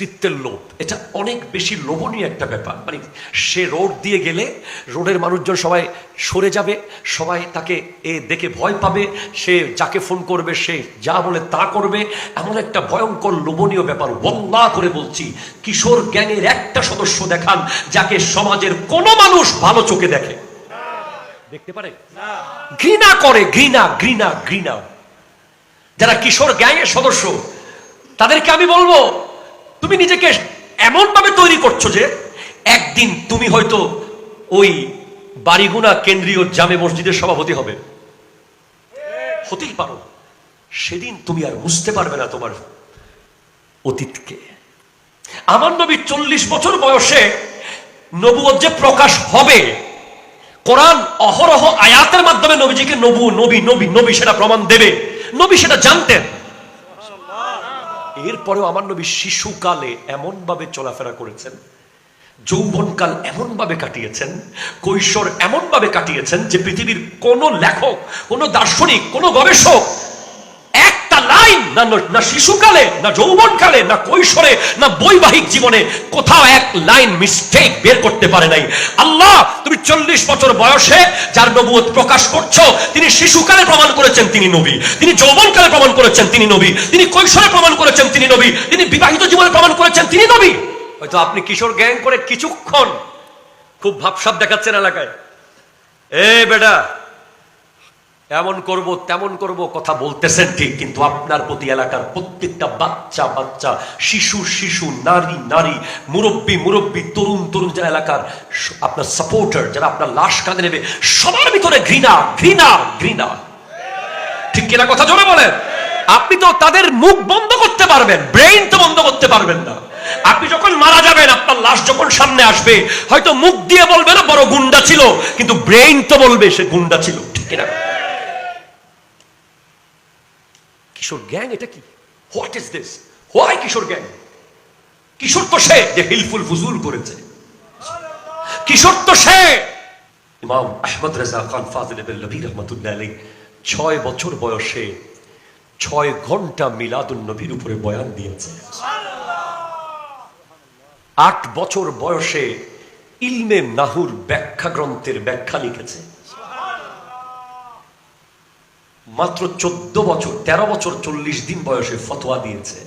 নেতৃত্বের লোভ। এটা অনেক বেশি লোভনীয় একটা ব্যাপার। মানে সে রোড দিয়ে গেলে রোডের মানুষজন সবাই সরে যাবে, সবাই তাকে এ দেখে ভয় পাবে, সে যাকে ফোন করবে, সে যা বলে তা করবে। এমন একটা ভয়ঙ্কর লোভনীয় ব্যাপার। বল্লা করে বলছি, কিশোর গ্যাংয়ের একটা সদস্য দেখান, যাকে সমাজের কোনো মানুষ ভালো চোখে দেখে। দেখতে পারে? ঘৃণা করে, ঘৃণা ঘৃণা ঘৃণা। যারা কিশোর গ্যাংয়ের সদস্য, তাদেরকে আমি বলব তুমি নিজেকে এমন ভাবে তৈরি করছ যে একদিন তুমি হয়তো ওই বাড়িগুনা কেন্দ্রীয় জামে মসজিদের সভাপতি হবে। হতেই পারো। সেদিন তুমি আর বুঝতে পারবে না তোমার অতীতকে। আমার নবী চল্লিশ বছর বয়সে নবুয়ত যে প্রকাশ হবে, কোরআন অহরহ আয়াতের মাধ্যমে নবীজিকে নবু, নবী নবী নবী সেটা প্রমাণ দেবে। নবী সেটা জানতেন। এরপরেও আমার নবী শিশুকালে এমনভাবে চলাফেরা করেছেন, যৌবনকাল এমনভাবে কাটিয়েছেন, কৈশোর এমনভাবে কাটিয়েছেন যে পৃথিবীর কোনো লেখক, কোনো দার্শনিক, কোনো গবেষক লাইন না শিশুকালে, না যৌবনকালে, না কৈশোরে, না বৈবাহিক জীবনে কোথাও এক লাইন মিস্টেক বের করতে পারে নাই। আল্লাহ, তুমি চল্লিশ বছর বয়সে যার নবুয়ত প্রকাশ করছ, তিনি শিশুকালে প্রমাণ করেছেন তিনি নবী, তিনি যৌবনকালে প্রমাণ করেছেন তিনি নবী, তিনি কৈশোরে প্রমাণ করেছেন তিনি নবী, তিনি বিবাহিত জীবনে প্রমাণ করেছেন তিনি নবী। হয়তো আপনি কিশোর গ্যাং করে কিছুক্ষণ খুব ভাবসাব দেখাচ্ছেন এলাকায়। এ বেটা এমন করব, তেমন করব, কথা বলতেছেন ঠিক, কিন্তু আপনার প্রতি এলাকার প্রত্যেকটা বাচ্চা বাচ্চা, শিশু শিশু, নারী নারী, মুরব্বী মুরব্বী, তরুণ তরুণ, যারা এলাকার আপনার সাপোর্টার যারা আপনার লাশ কাঁধে নেবে, সবার ভিতরে ঘৃণা ঘৃণা ঘৃণা। ঠিক কিনা কথা জোরে বলেন? আপনি তো তাদের মুখ বন্ধ করতে পারবেন ব্রেইন তো বন্ধ করতে পারবেন না। আপনি যখন মারা যাবেন, আপনার লাশ যখন সামনে আসবে, হয়তো মুখ দিয়ে বলবে না, বড় গুন্ডা ছিল, কিন্তু ব্রেইন তো বলবে, সে গুন্ডা ছিল, ঠিক কিনা কিশোর গ্যাং, এটা কি? হোয়াট ইজ দিস হোয়াই কিশোর গ্যাং? কিশোর তো সে যে হিলফুল ফুজুল করেছে। কিশোর তো সে! ইমাম আহমদ রেজা খান ফাজিল নবী রহমতুল্লাহ আলী ছয় বছর বয়সে ছয় ঘণ্টা মিলাদুল নবীর উপরে বয়ান দিয়েছে। আট বছর বয়সে ইলমে নাহুর ব্যাখ্যা গ্রন্থের ব্যাখ্যা লিখেছে। মাত্র চোদ্দ বছর, তেরো বছর, চল্লিশ দিন বয়সে ফতোয়া দিয়েছে।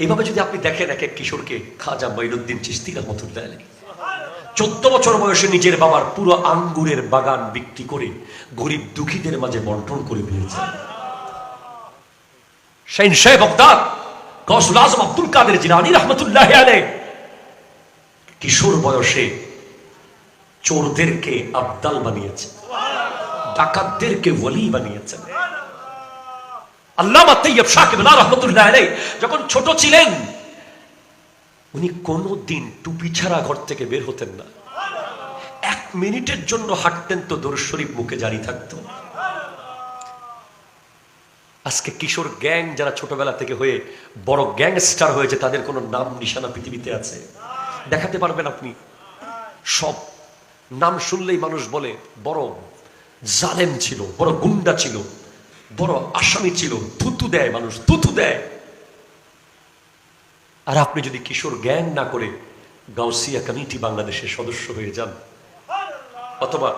এভাবে যদি আপনি দেখেন এক এক কিশোরকে খাজা মঈনুদ্দিন চিস্তি রহমতুল্লাহ আলী চোদ্দ বছর বয়সে নিজের বাবার পুরো আঙ্গুরের বাগান বিক্রি করে গরিব দুঃখীদের মাঝে বন্টন করে দিয়েছে শাইন শাহ বগদাদ গসুল আজম আব্দুল কাদের জিলানি রহমতুল্লাহ কিশোর বয়সে চোরদেরকে আবদাল বানিয়েছে। ডাকাতদেরকে ওলি বানিয়েছেন। আল্লামা তৈয়ব সাকিব রহমতুল্লাহ আলাই যখন ছোট ছিলেন, উনি কোনোদিন টুপি ছাড়া ঘর থেকে বের হতেন না। এক মিনিটের জন্য হাঁটতেন তো দরুদ শরীফ মুখে জারি থাকতো। আজকে কিশোর গ্যাং যারা ছোটবেলা থেকে হয়ে বড় গ্যাংস্টার হয়েছে, তাদের কোনো নাম নিশানা পৃথিবীতে আছে? দেখাতে পারবেন আপনি? সব নাম শুনলেই মানুষ বলে, বড় জালেম ছিল, বড় গুন্ডা ছিল, বড় আসামি ছিল, থুতু দেয় মানুষ, থুতু দেয়। আর আপনি যদি কিশোর জ্ঞান না করে গাউসিয়া কমিটি বাংলাদেশের সদস্য হয়ে যান, অথবা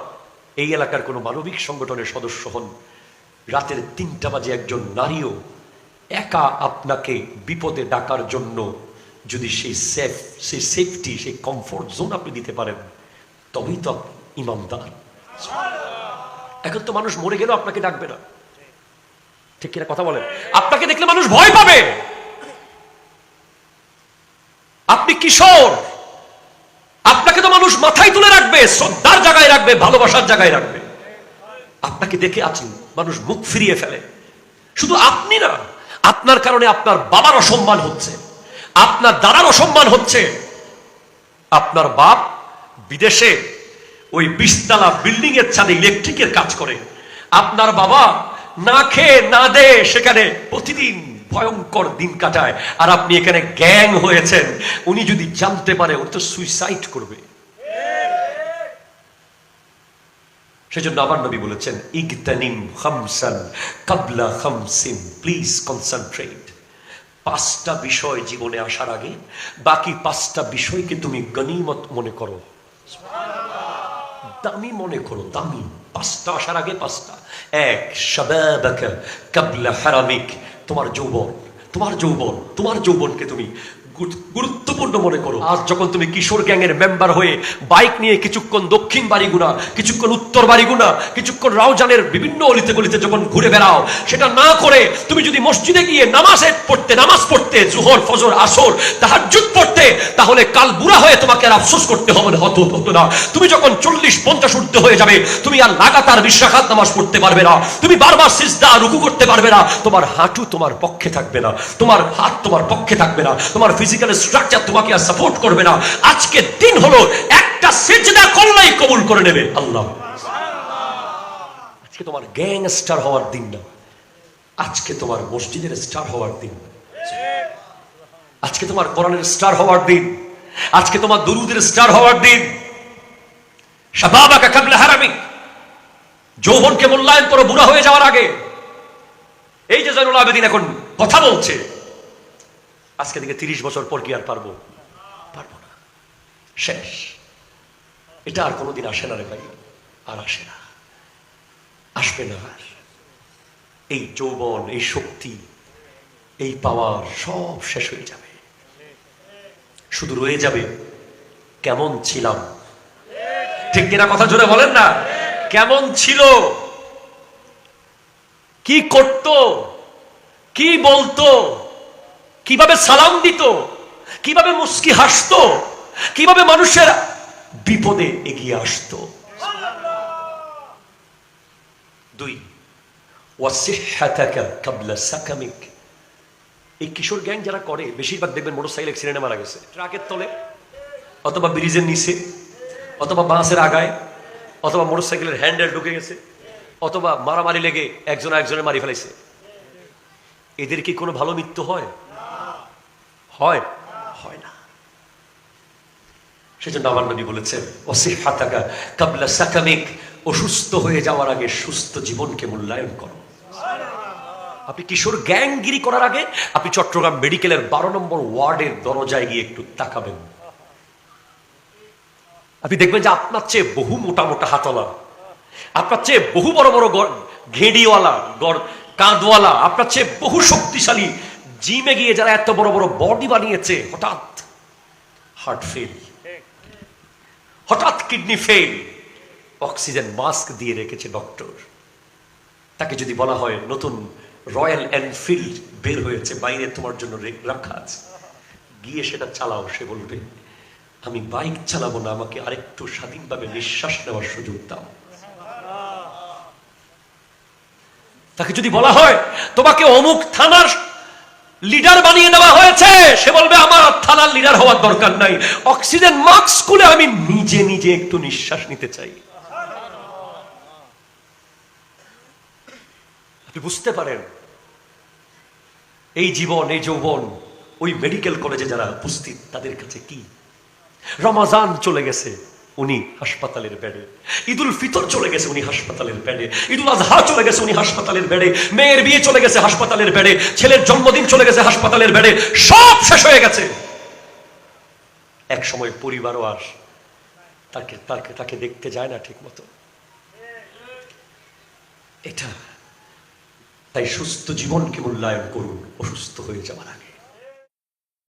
এই এলাকার কোনো মানবিক সংগঠনের সদস্য হন, রাতের তিনটা বাজে একজন নারীও একা আপনাকে বিপদে ডাকার জন্য যদি সেই সেফ, সেই সেফটি সেই কমফোর্ট জোন আপনি দিতে পারেন, তবেই তো আপনি ইমানদার। এখন তো মানুষ মরে গেলেও আপনাকে ডাকবে না। ঠিক কিনা কথা বলেন? আপনাকে দেখলে মানুষ ভয় পাবে। আপনি কিশোর। আপনাকে তো মানুষ মাথায় তুলে রাখবে, শ্রদ্ধার জায়গায় রাখবে, ভালোবাসার জায়গায় রাখবে। আপনাকে দেখে আছেন মানুষ মুখ ফিরিয়ে ফেলে। শুধু আপনি না, আপনার কারণে আপনার বাবার অসম্মান হচ্ছে, আপনার দাদার অসম্মান হচ্ছে। আপনার বাপ বিদেশে ওই বিশতলা বিল্ডিং এর ছাদে ইলেকট্রিকের কাজ করে। আপনার বাবা না খেয়ে, না দে সেখানে প্রতিদিন ভয়ঙ্কর দিন কাটায়। আর আপনি এখানে গ্যাং হয়েছেন। উনি যদি জানতে পারে ও তো সুইসাইড করবে। সেজন্য আবার নবী বলেছেন, ইগতানিম খামসান কাবলা খামসিন প্লিজ কনসেন্ট্রেট পাঁচটা বিষয় জীবনে আসার আগে, বাকি পাঁচটা বিষয়কে তুমি গনিমত মনে করো। দামি মনে করো, দামি। পাঁচটা আসার আগে পাঁচটা। এক, শাবাবাকা কাবলা হারামিক। তোমার যৌবন তোমার যৌবন, তোমার যৌবনকে তুমি গুরুত্বপূর্ণ মনে করো। আজ যখন তুমি কিশোর গ্যাংয়ের মেম্বার হয়ে বাইক নিয়ে কিছুক্ষণ দক্ষিণ বাড়িগুনা কিছুক্ষণ উত্তর বাড়িগুনা কিছুক্ষণ রাউজানের বিভিন্ন অলিতে গলিতে যখন ঘুরে বেড়াও সেটা না করে তুমি যদি মসজিদে গিয়ে নামাজে পড়তে নামাজ পড়তে জুহর ফজর আসর তাহাজ্জুদ পড়তে তাহলে কাল বুড়া হয়ে তোমাকে আর আফসোস করতে হবে না হতো হতো না। তুমি যখন চল্লিশ পঞ্চাশ ঊর্ধ্ব হয়ে যাবে তুমি আর লাগাতার বিশ্বাখাত নামাজ পড়তে পারবে না। তুমি বারবার সিজদা রুকু করতে পারবে না। তোমার হাঁটু তোমার পক্ষে থাকবে না। তোমার হাত তোমার পক্ষে থাকবে না। তোমার ফিজিক্যাল স্ট্রাকচার তোমাকে আর সাপোর্ট করবে না। আজকে দিন হলো একটা সিজদা করলেই কবুল করে নেবে। আল্লাহ। আজকে তোমার গ্যাং স্টার হওয়ার দিন না। আজকে তোমার মসজিদের স্টার হওয়ার দিন। আজকে তোমার কোরআনের স্টার হওয়ার দিন। আজকে তোমার দুরুদের স্টার হওয়ার দিন। শাবাবাকা কাবলা হারামি। যৌবনকে মূল্যায়ন করো, বুড়া হয়ে যাওয়ার আগে। এই যে জয়নুল আবেদিন এখন কথা বলছে। আজকে থেকে তিরিশ বছর পর কি আর পারব? পারব না। শেষ। এটা আর কোনোদিন আসে না রে ভাই। আর আসে না। আসবে না। আর এই যৌবন, এই শক্তি, এই পাওয়ার সব শেষ হয়ে যাবে। শুধু রয়ে যাবে কেমন ছিলাম। ঠিক কিনা কথা জোরে বলেন না? কেমন ছিল? কি করত? কি বলতো? কীভাবে সালাম দিত, কীভাবে মুস্কি হাসতো, কীভাবে মানুষের বিপদে এগিয়ে আসতো। দুই এই কিশোর গ্যাং যারা করে, বেশিরভাগ দেখবেন মোটরসাইকেল অ্যাক্সিডেন্টে মারা গেছে। ট্রাকের তলে, অথবা ব্রিজের নিচে, অথবা বাসের আগায়, অথবা মোটরসাইকেলের হ্যান্ডেল ঢুকে গেছে, অথবা মারামারি লেগে একজন একজনের মারি ফেলাইছে। এদের কি কোনো ভালো মৃত্যু হয়? হয়? হয় না। সেজন্য আমার নবী বলেছেন অসিহাতাকা কাবলা সাকামিক, অসুস্থ হয়ে যাওয়ার আগে সুস্থ জীবনকে মূল্যায়ন করো। আপনি কিশোর গ্যাংগিরি করার আগে আপনি চট্টগ্রাম মেডিকেলের বারো নম্বর ওয়ার্ডের দরজায় গিয়ে একটু তাকাবেন। আপনি দেখবেন যে আপনার চেয়ে বহু মোটা মোটা হাতলা আপনার চেয়ে বহু বড় বড় ঘেঁড়িওয়ালা, গড়, কাঁধওয়ালা, আপনার চেয়ে বহু শক্তিশালী জিমে গিয়ে যারা এত বড় বড় বডি বানিয়েছে, হঠাৎ হার্ট ফেল হঠাৎ কিডনি ফেল অক্সিজেন মাস্ক দিয়ে রেখেছে ডক্টর। তাকে যদি বলা হয়, নতুন রয়্যাল এনফিল্ড বের হয়েছে, বাইরে তোমার জন্য রাখা আছে। গিয়ে সেটা চালাও, সে বলবে, আমি বাইক চালাবো না, আমাকে আরেকটু স্বাধীনভাবে নিঃশ্বাস নেওয়ার সুযোগ দাও। তাকে যদি বলা হয়, তোমাকে অমুক থানার লিডার বানিয়ে দেওয়া হয়েছে। সে বলবে, আমার থানার লিডার হওয়ার দরকার নাই। অক্সিজেন, মাস্ক খুলে আমি নিজে নিজে একটু নিঃশ্বাস নিতে চাই। আপনি বুঝতে পারেন, এই জীবন, এই যৌবন, ওই মেডিকেল কলেজে যারা উপস্থিত, তাদের কাছে কি? রমাজান চলে গেছে। উনি হাসপাতালের বেডে। ঈদুল ফিতর চলে গেছে উনি হাসপাতালের বেডে। ঈদুল আজহা চলে গেছে উনি হাসপাতালের বেডে। মেয়ের বিয়ে চলে গেছে হাসপাতালের বেডে। ছেলের জন্মদিন চলে গেছে হাসপাতালের বেডে। সব শেষ হয়ে গেছে। এক সময় পরিবারও আর তাকে তাকে তাকে দেখতে যায় না ঠিক মতো এটা তাই সুস্থ জীবনকে মূল্যায়ন করুন, অসুস্থ হয়ে যাওয়ার আগে।